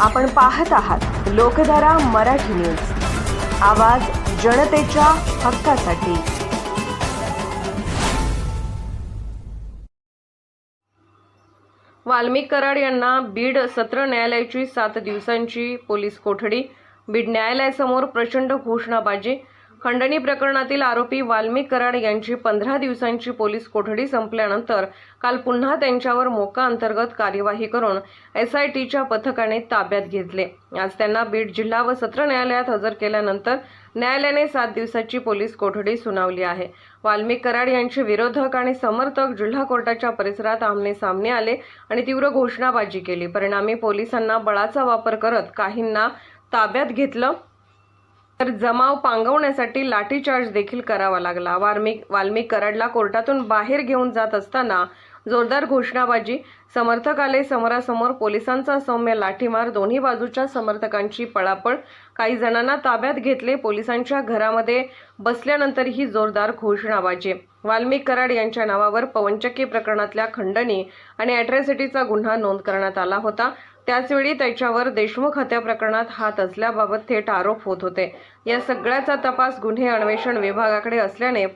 आपण पाहत आहात लोकधारा मराठी न्यूज. आवाज जनतेच्या हक्कासाठी. वाल्मिक कराड यांना बीड सत्र न्यायालयाची सात दिवसांची पोलीस कोठडी बीड न्यायालयासमोर प्रचंड घोषणाबाजी खंडणी प्रकरणातील आरोपी वाल्मिक कराड यांची पंधरा दिवसांची पोलीस कोठडी संपल्यानंतर काल पुन्हा त्यांच्यावर मोका अंतर्गत कार्यवाही करून एसआयटीच्या पथकाने ताब्यात घेतले. आज त्यांना बीड जिल्हा व सत्र न्यायालयात हजर केल्यानंतर न्यायालयाने सात दिवसाची पोलीस कोठडी सुनावली आहे. वाल्मिक कराड यांचे विरोधक आणि समर्थक जिल्हा कोर्टाच्या परिसरात आमने सामने आले आणि तीव्र घोषणाबाजी केली. परिणामी पोलिसांना बळाचा वापर करत काहींना ताब्यात घेतलं तर जमाव पांगवण्यासाठी लाठीचार्ज देखील करावा लागला. वाल्मिक वाल्मिक कराडला कोर्टातून बाहेर घेऊन जात असताना जोरदार घोषणाबाजी समर्थक आले समोरासमोर पोलिसांचा सौम्य लाठीमार दोन्ही बाजूच्या समर्थकांची पळापळ काही जणांना ताब्यात घेतले पोलिसांच्या घरामध्ये बसल्यानंतरही जोरदार घोषणाबाजी. वाल्मिक कराड यांच्या नावावर पवनचक्की प्रकरणातल्या खंडणी आणि अॅट्रॉसिटीचा गुन्हा नोंद करण्यात आला होता. त्याचवेळी त्याच्यावर देशमुख हत्या प्रकरणात हात असल्याबाबत थेट आरोप होत होते. या सगळ्याचा तपास गुन्हे अन्वेषण विभागाकडे असल्याने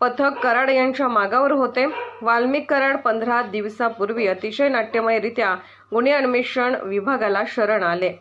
पथक कराड यांच्या मागावर होते. वाल्मिक कराड पंधरा दिवसापूर्वी अतिशय नाट्यमयरित्या गुन्हे अन्वेषण विभागाला शरण आले.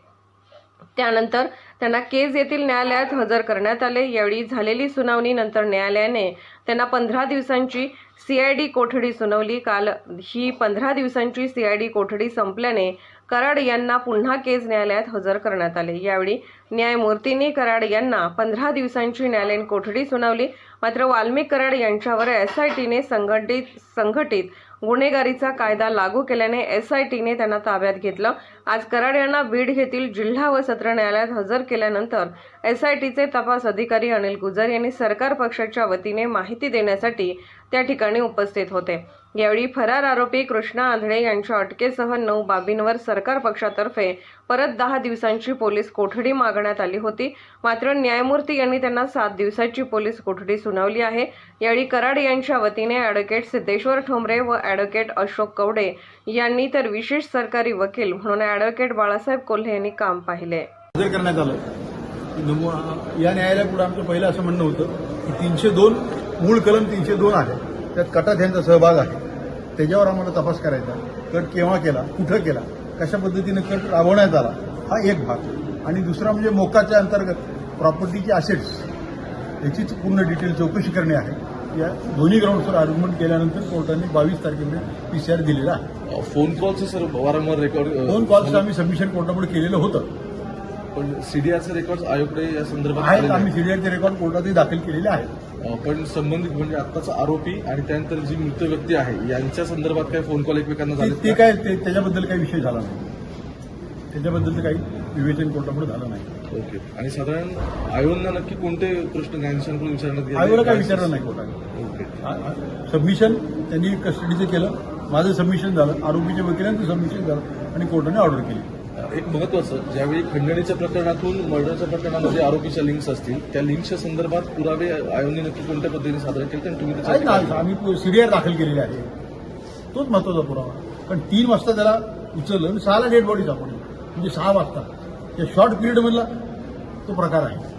त्यानंतर त्यांना केज येथील न्यायालयात हजर करण्यात आले. यावेळी झालेली सुनावणी नंतर न्यायालयाने त्यांना पंधरा दिवसांची सीआयडी कोठडी सुनावली. काल ही पंधरा दिवसांची सीआयडी कोठडी संपल्याने कराड यांना पुन्हा केज न्यायालयात हजर करण्यात आले. यावेळी न्यायमूर्तींनी कराड यांना पंधरा दिवसांची न्यायालयीन कोठडी सुनावली. मात्र वाल्मिक कराड यांच्यावर एसआयटीने संघटित संघटित गुन्हेगारीचा कायदा लागू केल्याने एस आय टीने त्यांना ताब्यात घेतलं. आज कराड यांना बीड येथील जिल्हा व सत्र न्यायालयात हजर केल्यानंतर एस आय टीचे तपास अधिकारी अनिल गुजर यांनी सरकार पक्षाच्या वतीने माहिती देण्यासाठी त्या ठिकाणी उपस्थित होते. यावेळी फरार आरोपी कृष्णा आंधळे यांच्या अटकेसह नऊ बाबींवर सरकार पक्षातर्फे परत दहा दिवसांची पोलीस कोठडी मागण्यात आली होती. मात्र न्यायमूर्ती यांनी त्यांना सात दिवसाची पोलीस कोठडी सुनावली आहे. यावेळी कराड यांच्या वतीने ॲडव्होकेट सिद्धेश्वर ठोंबरे व ॲडव्होकेट अशोक कवडे यांनी तर विशेष सरकारी वकील म्हणून ॲडव्होकेट बाळासाहेब कोल्हे यांनी काम पाहिले. करण्यात आलं. या न्यायालयापुढे आमचं पहिलं असं म्हणणं होतं की तीनशे दोन मूळ कलम तीनशे दोन आहे. त्यात कटात यांचा सहभाग आहे. त्याच्यावर आम्हाला तपास करायचा. कट केव्हा केला? कुठं केला? कशा पद्धतीनं कट राबवण्यात आला? हा एक भाग. आणि दुसरा म्हणजे मोकाच्या अंतर्गत प्रॉपर्टीचे असेट्स याचीच पूर्ण डिटेल चौकशी करणे आहे. या दोन्ही ग्राउंड्सवर आर्ग्युमेंट केल्यानंतर कोर्टाने बावीस तारखेमध्ये पीसीआर दिलेला आहे. फोन कॉलचं सर वारंवार रेकॉर्ड दोन कॉल्स आम्ही सबमिशन कोर्टापुढे केलेलं होतं. पण सीडीआरचे रेकॉर्ड आयोगकडे या संदर्भात आहेत आलेले आम्ही. सीडीआरचे रेकॉर्ड कोर्टातही दाखल केलेले आहेत. अं, पण संबंधित म्हणजे आताचा आरोपी आणि त्यानंतर जी मृत व्यक्ती आहे यांच्या संदर्भात काही फोन कॉल एकमेकांना ते- झाले ते काय ते- त्याच्याबद्दल काही विषय झाला नाही. त्याच्याबद्दल काही विवेचन कोर्टापुढे झालं नाही. ओके. आणि साधारण आयोगना नक्की कोणते प्रश्न न्यायाधीशांकडून विचारण्यात गेले? आयोगाला काय विचारलं नाही कोर्टाने. ओके. सबमिशन त्यांनी कस्टडीचं केलं. माझं सबमिशन झालं. आरोपीच्या वकिलांचं सबमिशन झालं. आणि कोर्टाने ऑर्डर केली. एक महत्वाचं ज्यावेळी खंडणीच्या प्रकरणातून मर्डरच्या प्रकरणामध्ये आरोपीच्या लिंक्स असतील त्या लिंक्सच्या संदर्भात पुरावे आयोगने नक्की कोणत्या पद्धतीने सादर केले आणि तुम्ही त्याच्या आम्ही सीडीआर दाखल केलेली आहे. तोच महत्त्वाचा पुरावा. पण तीन वाजता त्याला उचललं आणि सहाला डेड बॉडी सापडली म्हणजे सहा वाजता. त्या शॉर्ट पिरियडमधला तो प्रकार आहे.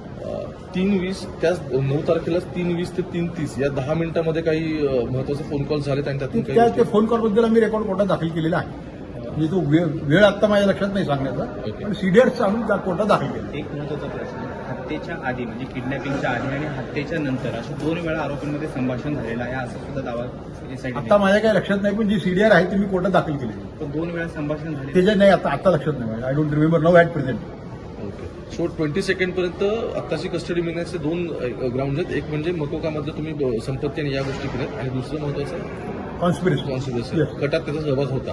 तीन वीस त्याच नऊ तारखेला तीन वीस ते तीन तीस या दहा मिनिटांमध्ये काही महत्त्वाचे फोन कॉल झाले आणि त्यातून फोन कॉलबद्दल आम्ही रेकॉर्ड कोर्टात दाखल केलेला आहे. म्हणजे तो वेळ वेळ आत्ता माझ्या लक्षात नाही सांगण्याचा. पण सीडीआर आम्ही जा- कोर्टात दाखल केलं. एक महत्त्वाचा प्रश्न हत्येच्या आधी म्हणजे किडनॅपिंगच्या आधी आणि हत्येच्या नंतर असं दोन वेळा आरोपींमध्ये संभाषण झालेलं आहे असा सुद्धा दावा आता माझ्या काही लक्षात नाही पण जी सीडीआर आहे ती मी कोर्टात दाखल केली पण दोन वेळा संभाषण झाले त्याच्यात नाही आता आता लक्षात नाही I don't remember no at present okay. So twenty second पर्यंत आत्ताची कस्टडी मिळण्याचे दोन ग्राउंड आहेत. एक म्हणजे मकोकामधलं तुम्ही संपत्ती आणि या गोष्टी केल्यात. आणि दुसरं महत्वाचं कॉन्स्पिरसी Yes. गटात त्याचा सहभाग होता.